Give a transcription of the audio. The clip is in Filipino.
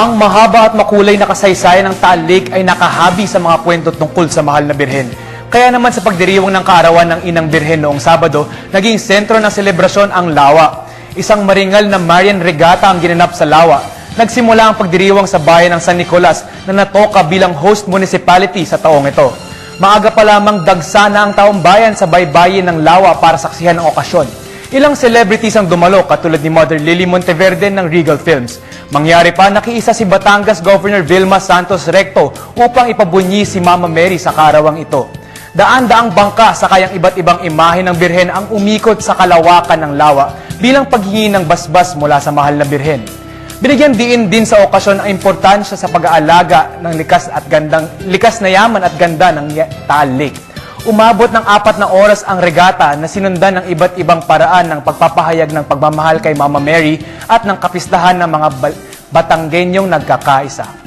Ang mahaba at makulay na kasaysayan ng Taal Lake ay nakahabi sa mga kwento tungkol sa mahal na birhen. Kaya naman sa pagdiriwang ng kaarawan ng Inang Birhen noong Sabado, naging sentro ng selebrasyon ang Lawa. Isang maringal na Marian Regata ang ginanap sa Lawa. Nagsimula ang pagdiriwang sa bayan ng San Nicolas na natoka bilang host municipality sa taong ito. Maaga pa lamang dagsa na ang taong bayan sa baybayin ng Lawa para saksihan ang okasyon. Ilang celebrities ang dumalo katulad ni Mother Lily Monteverde ng Regal Films. Mangyari pa, nakiisa si Batangas Governor Vilma Santos Recto upang ipabunyi si Mama Mary sa karawang ito. Daan-daang bangka sa kayang iba't ibang imahe ng birhen ang umikot sa kalawakan ng lawa bilang paghingi ng basbas mula sa mahal na birhen. Binigyan diin din sa okasyon ang importansya sa pag-aalaga ng likas at gandang likas na yaman at ganda ng Taal Lake. Umabot ng apat na oras ang regata na sinundan ng iba't ibang paraan ng pagpapahayag ng pagmamahal kay Mama Mary at ng kapistahan ng mga Batanggenyong nagkakaisa.